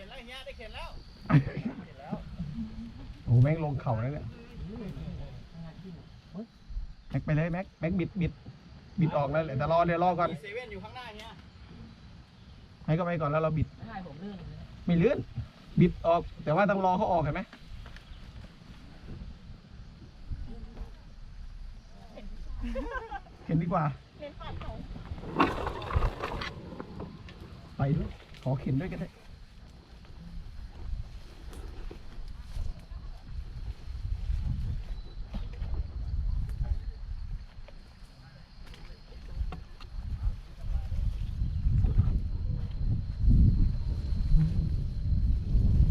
ข็นแล้วเฮียได้เข็นแล้วโอ้โหแม็กลงเข่าแล้วเนี่ยแม็กไปเลยแม็กแม็กบิดบิดบิดออกแล้วแต่รอเดี๋ยวรอก่อนมีเซเว่นอยู่ข้างหน้าเฮียให้ก็ไปก่อนแล้วเราบิดไม่ผมลื่นไม่เลื่อนบิดออก แต่ว่าต้องรอเขาออกเห็นไหมเห็นดีกว่าไปด้วยขอเข็นด้วยก็ได้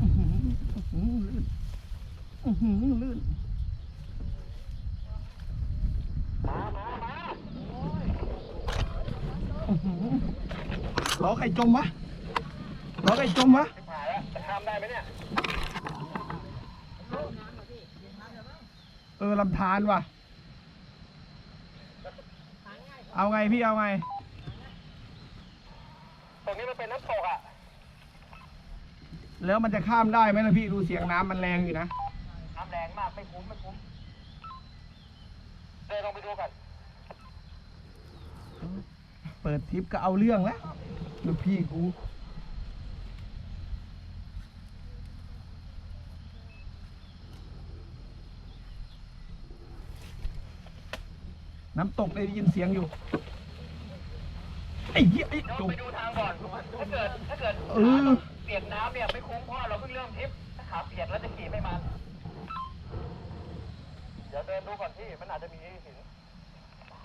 อื้อหือลื่นอื้อหือลื่นอื้อหือ ล้อใครจมวะล้อใครจมวะผ่านแล้วจะข้ามได้ไหมเนี่ยเออลำธารว่ะ เอาไงพี่เอาไง ตรงนี้มันเป็นน้ำตกอะ แล้วมันจะข้ามได้ไหมล่ะพี่ดูเสียงน้ำมันแรงอยู่นะ น้ำแรงมากไม่คุ้มไม่คุ้ม เดินลงไปดูก่อนเปิดทริปก็เอาเรื่องแล้ว ลูกพี่กูน้ำตกได้ยินเสียงอยู่ ไอ้เหี้ยไอ้เดี๋ยวจมไปดูทางก่อนถ้าเกิดถ้าเกิดเออเปียกน้ำเนี่ยไม่คุ้มเพราะเราเพิ่งเริ่มทริปถ้าขาเปียกแล้วจะขี่ไม่มันเดี๋ยวเดินดูก่อนพี่มันอาจจะมีหิน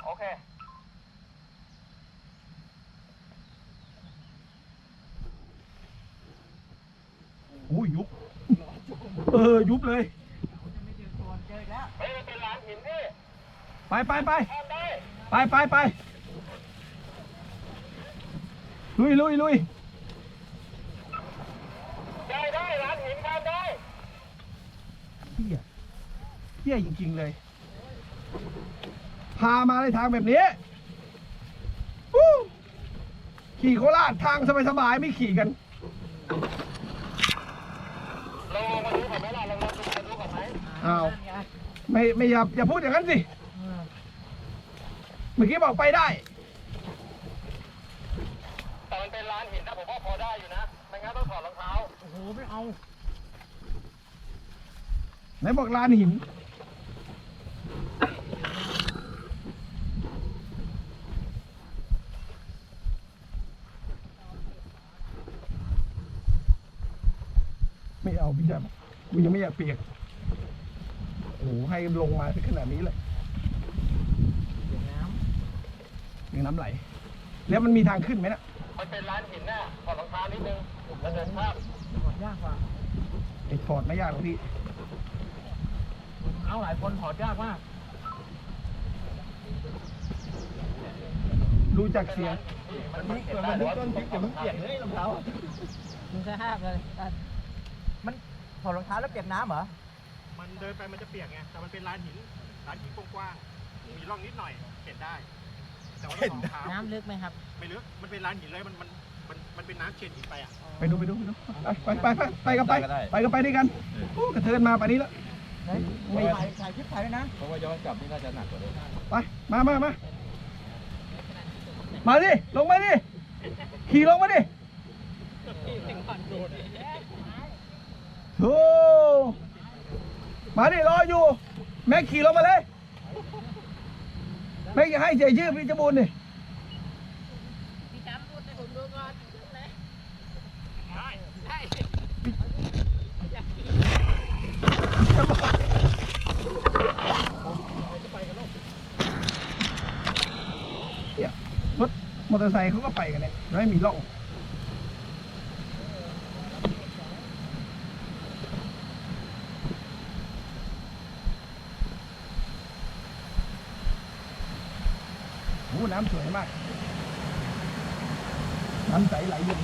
โอเค โอ้ยยุบ เออ ยุบเลย เฮ้ยมันเป็นร้านหินพี่ไปไปไปข้ามได้ไปไปไปลุยลุยลุยได้ได้ร้านหินข้ามได้เฮียเฮียจริง ๆ เลย พามาในทางแบบนี้วู้ขี่โคราชทางสบายๆไม่ขี่กันเรา ลงมาดูก่อนไหมล่ะเราลองดูมาดูก่อนไหมอ้าวไม่ไม่อย่าอย่าพูดอย่างนั้นสิเมื่อกี้บอกไปได้ แต่มันเป็นร้านหินนะผมว่าพอได้อยู่นะไม่งั้นต้องถอดรองเท้าโอ้โหไม่เอาไหนบอกลานหิน ไม่เอาพี่จับ กูยังไม่อยากเปียกโอ้โหให้ลงมาถึงขนาดนี้เลยเดี๋ยวน้ยังน้ำไหล แล้วมันมีทางขึ้นไหมนะมันเป็นร้านหินน่ะถอดรองเท้านิดนึงแล้วเดินข้ามำถอดยากกว่าไอ้ถอดไม่ยากหรอกพี่เอาหลายคนถอดยากมากรู้จักเสียง มันมีเกิดมันต้นพริกแต่มันเปียกเลยรองเท้ามึงจะห้ามเลยอะมัน ถอดรองเท้าแล้วเปียกน้ำเหรอ มันเดินไปมันจะเปียกไง แต่มันเป็นลานหินลานหินกว้างๆ มีร่องนิดหน่อยเห็นได้ แต่ว่าต้องรองเท้าน้ำลึกไหมครับ ไม่ลึก มันเป็นลานหินเลย มันมันมันมันเป็นน้ำเช็ดหินไปอะ ไปดูไปดูไปดูไปไปไปไปกันไปไปกันไปด้วยกันโอ้กระเทินมาป่านนี้แล้วไม่ถ่ายถ่ายคลิปถ่ายด้วยนะ เพราะว่าย้อนกลับนี่น่าจะหนักกว่าเดิมไปมามามามาดิ ลงมาดิ ขี่ลงมาดิ โธ่มาดิรออยู่ แม็กขี่ลงมาเลย แม็กอย่ให้เสียชื่อพี่จบูนนี่รถมอเตอร์ไซค์เขาก็ไปกันเนี่ยไม่มีร่อง น้ำสวยมาก น้ำใสไหลเย็น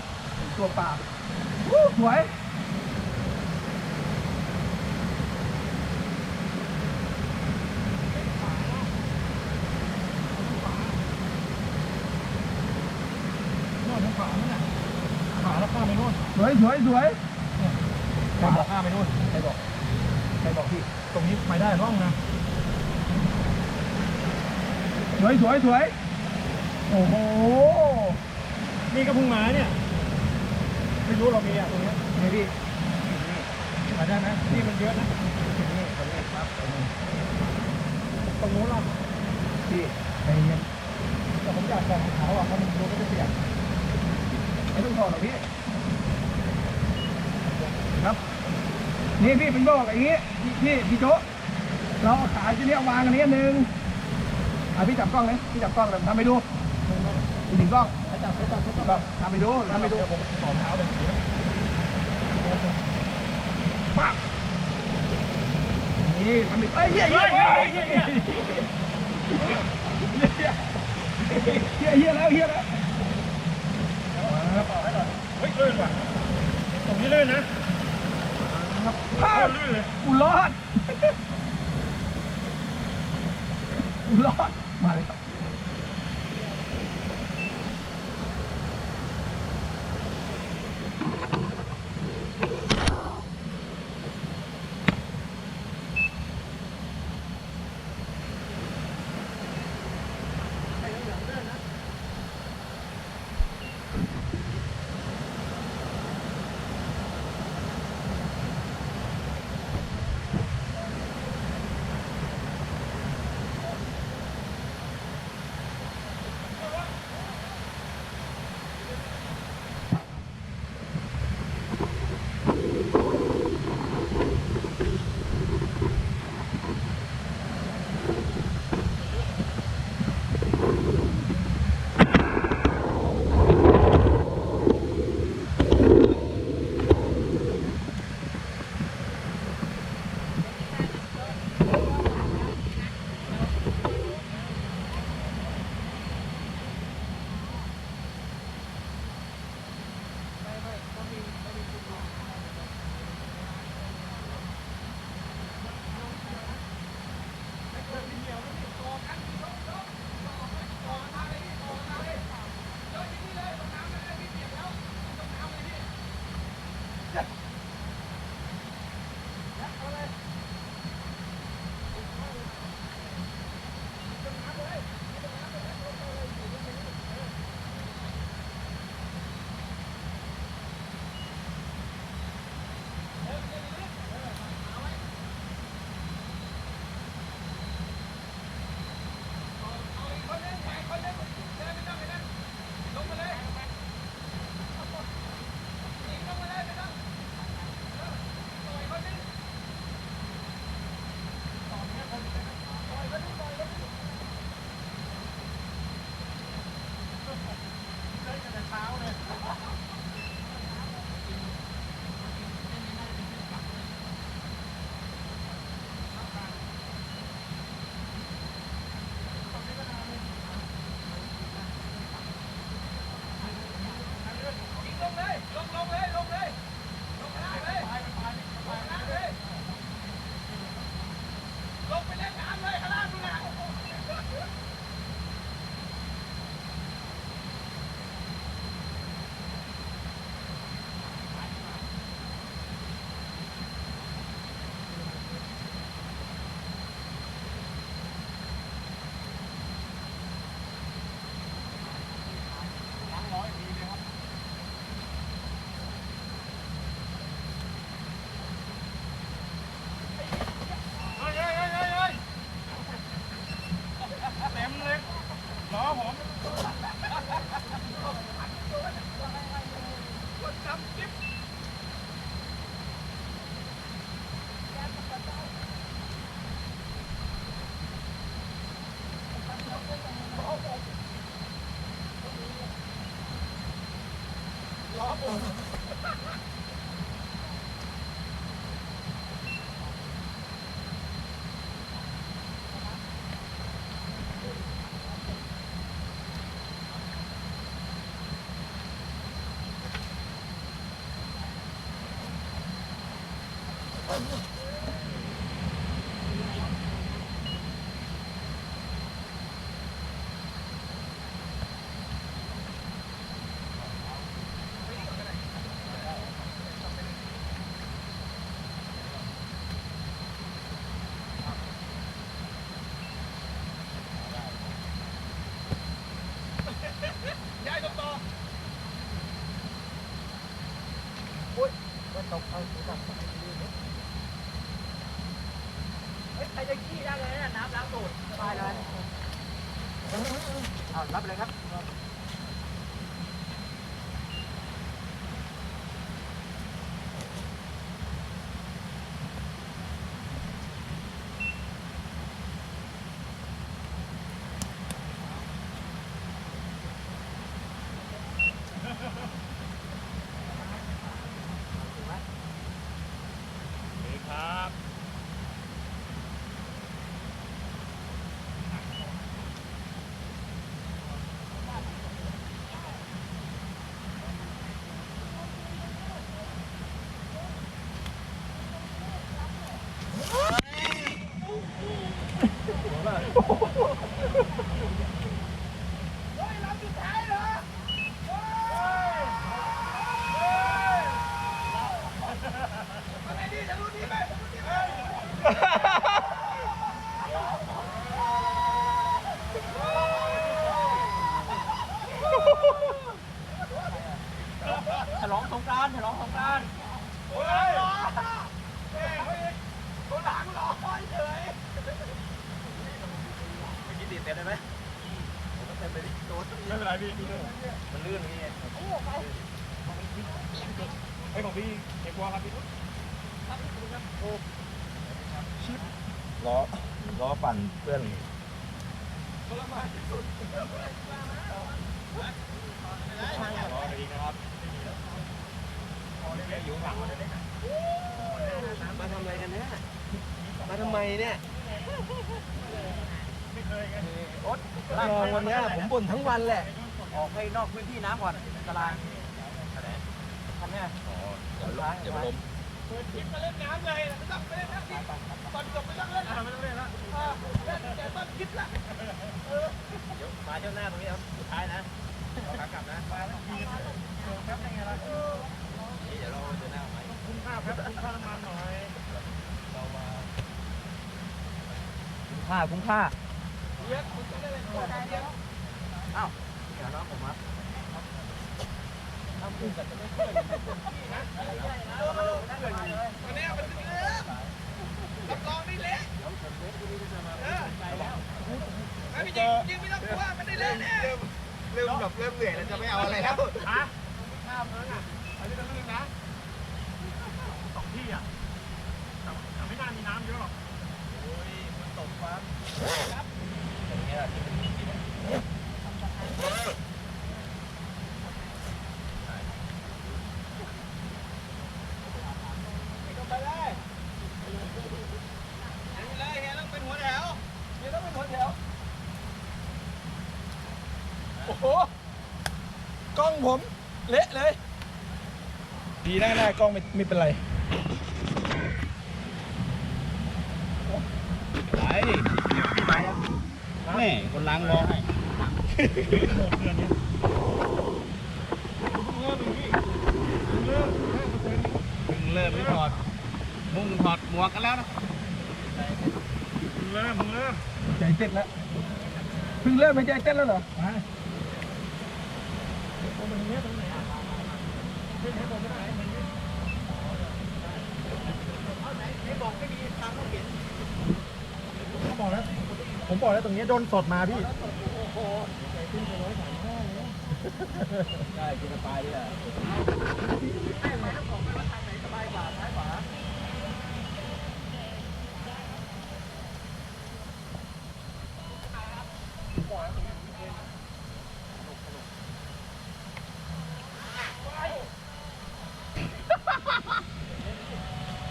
ตัวเปล่าโอ้สวยนวดทางขวานั่นน่ะขาแล้วข้ามไปนวดสวยสวยสวยเใครบอกข้าไปนู่นใครบอกใครบอกพี่ ตรงนี้ไปได้ร่องนะ สวยสวยสวย โอ้โห นี่ก็เพิ่งมาเนี่ย ไม่รู้เรามีอะตรงเนี้ยนี่พี่มาได้ไหมนี่มันเยอะนะนี่ตรงนี้ครับตรงนู้นล่ะพี่ใจเย็นแต่ผมอยากใส่รองเท้าอะเพราะมันรู้ไม่ได้เปียกไม่ต้องถอดหรอกพี่ ครับ นี่พี่เป็นบอกอย่างนี้พี่พี่โจ๊ะเราเอาขาที่นี้เอาวางอันนี้อันหนึ่งอะพี่จับกล้องเลยพี่จับกล้องเลยทำไปดู ถึงกล้องไปจับไปจับไปจับทำไปดูทำไปดูผมถอดเท้าเลยปักนี่ทำไปเอ้ยเฮียเฮียเฮียเฮียเฮียเฮียเฮียแล้วเฮียแล้วเฮ้ยลื่นว่ะตรงนี้ลื่นนะพลาดลื่นเลยกูรอดกูรอดมาเลยครับเฮ้ยเ好 อารับเลยครับครับ ฉลองสงกรานต์ฉลองสงกรานต์ ไม่เป็นไร พี่มันลื่นพี่ไอ้ของพี่เอกวัวครับพี่ชิปล้อล้อปั่นเพื่อนทรอดีนะครับอยู่หลังมาทำอะไรกันเนี่ยมาทำไมเนี่ยไม่เคยไงลองวันนี้ผมบ่นทั้งวันแหละ ออกไปนอกพื้นที่น้ำก่อนตารางทำไงอ๋อเดี๋ยวล้มเดี๋ยวมันล้มเปิดคลิปมาเล่นน้ำเลยไม่ต้องไปเล่นน้ำดิตอนจบไม่ต้องเล่นอะไม่ต้องเล่นละเออเล่นแต่ต้นคลิปละเดี๋ยวมาเจ้าหน้าตรงนี้ครับสุดท้ายนะเราขากลับนะมาแล้วมีเงินแป๊บนึงไงล่ะนี่เดี๋ยวเราเจอหน้าไหมคุ้มค่าแป๊บคุ้มค่าน้ำมันหน่อยเรามาคุ้มค่าคุ้มค่าเยอะคุณจะเล่นอะไรตัวเดียวอ้าวเดี๋ยวน้องผมมาทำคู่กันจะไม่เพื่อนไม่เพื่อนพี่นะเพื่อวันนี้มันเริ่มรับรองได้เละเออไม่จริงจริงไม่ต้องกลัวมันได้เละแน่เริ่มแบบเริ่มเหนื่อยแล้วจะไม่เอาอะไรแล้วฮะข้ามแล้วอะอันนี้ก็ลื่นนะสองที่อะแต่ไม่น่ามีน้ำเยอะหรอกโอ้ยฝนตกฟ้าตรงเนี้ยที่มันมีที่เนี่ย ไปเลยเลยเฮียต้องเป็นหัวแถวเฮียต้องเป็นหัวแถว โอ้โห กล้อง ผมเละเลย ดีหน้าหน้ากล้องไม่ไม่เป็นไรไหนแม่คนล้างรอให้เริ่มไม่ถอดมุ่งถอดหมวกกันแล้วนะเริ่มเริ่มใจเต้นแล้วเพิ่งเริ่มไม่ใจเต้นแล้วเหรอผม บอกแล้ว ผมบอกแล้วตรงนี้โดนสดมาพี่ ได้กินสบายดีอะ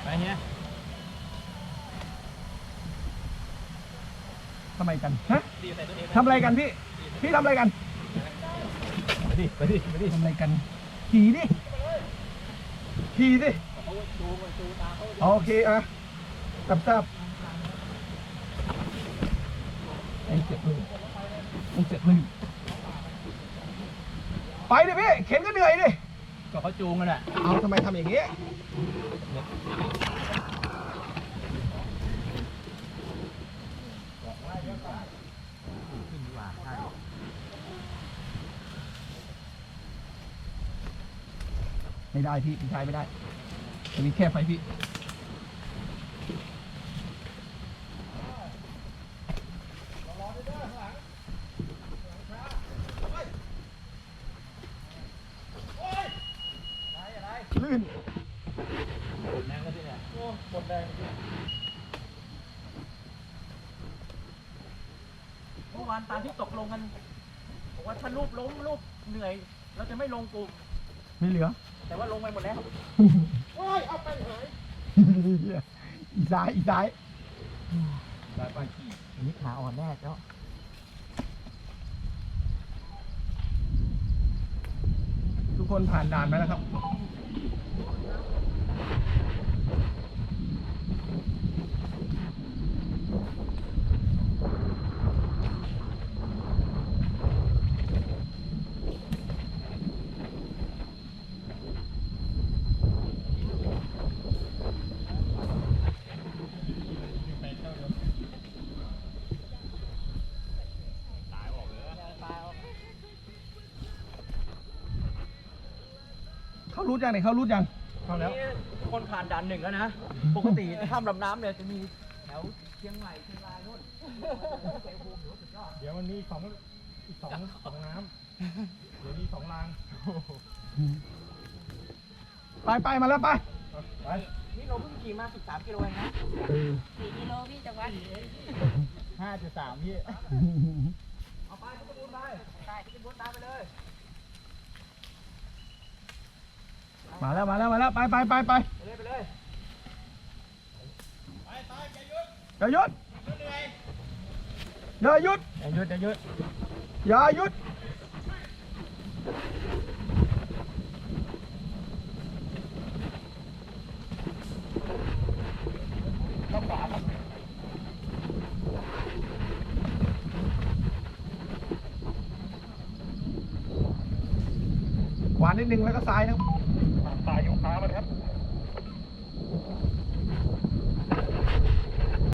ไปเนี้ย ทำไม กันฮะทำอะไรกันพี่พี่ทำอะไรกันไปดิไปดิไปดิทำอะไรกันขี่ดิขี่ดิโอเคอะตับตับไอ้เจ็บมือไอ้เจ็บมือไปดิพี่เข็นก็เหนื่อยดิก็เขาจูงกันแหละเอาทำไมทำอย่างนี้ ไม่ได้พี่พี่ชายไม่ได้จะมีแค่ไฟพี่ลื่นแรงก็ที่เนี่ยหมดแรงเมื่อวานตามที่ตกลงกันบอกว่าถ้ารูปล้มรูปเหนื่อย เราจะไม่ลงกลุ่มไม่เหลือ แต่ว่าลงไปหมดแล้วโอ้ยเอาไปหายอีซ้ายอีซ้ายได้ไปขี่อันนี้ขาอ่อนแน่เจ้าทุกคนผ่านด่านไหมแล้วครับ เขารู้ยังเนี่ยเขารู้ยังเข้าแล้ว คนผ่านด่านหนึ่งแล้วนะ ปกติข้ามลำน้ำเนี่ยจะมีแถวเชียงใหม่เชียงรายนู่นเดี๋ยวมันมีสองอีกสองสองน้ำเดี๋ยวมีสองราง ไปไปมาแล้วไป ไป นี่เราเพิ่งขี่มา13กิโลเองนะสี่กิโลพี่จะวัดห้าจุดสามพี่ เอาไปพุทธบูรณ์ไปไปพุทธบูรณ์ตามไปเลย มาแล้วมาแล้วมาแล้วไปไปไปไปไปเลยไปเลยอย่าหยุดอย่าหยุดอย่าหยุดอย่าหยุดอย่าหยุดขวานิดนึงแล้วก็ซ้ายนะ